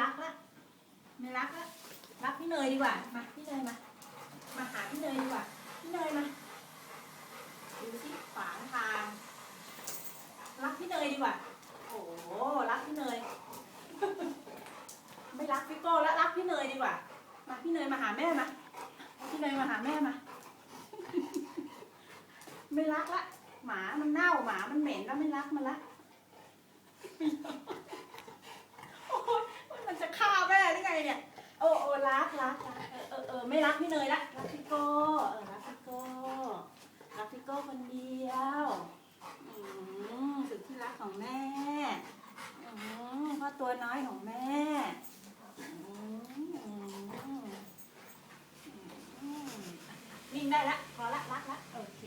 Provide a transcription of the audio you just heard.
รักละไม่รักละรับพี่เนยดีกว่ามาพี่เนยมามาหาพี่เนยดีกว่าพี่เนยมาดูที่ขวางทางรักพี่เนยดีกว่าโอ้รักพี่เนย ไม่รักพี่โก้แล้วรักพี่เนยดีกว่า มาพี่เนยมาหาแม่มาพี่เนยมาหาแม่มาไม่รักละหมามันเน่าหมามันเหม็นแล้วไม่รักมันละ ไม่รักพี่เนยละรักพี่โก้เออรักพี่โก้รักพี่โก้คนเดียวอืมสุดที่รักของแม่อืมพ่อตัวน้อยของแม่อืมนิ่งได้ละพอละรักละโอเค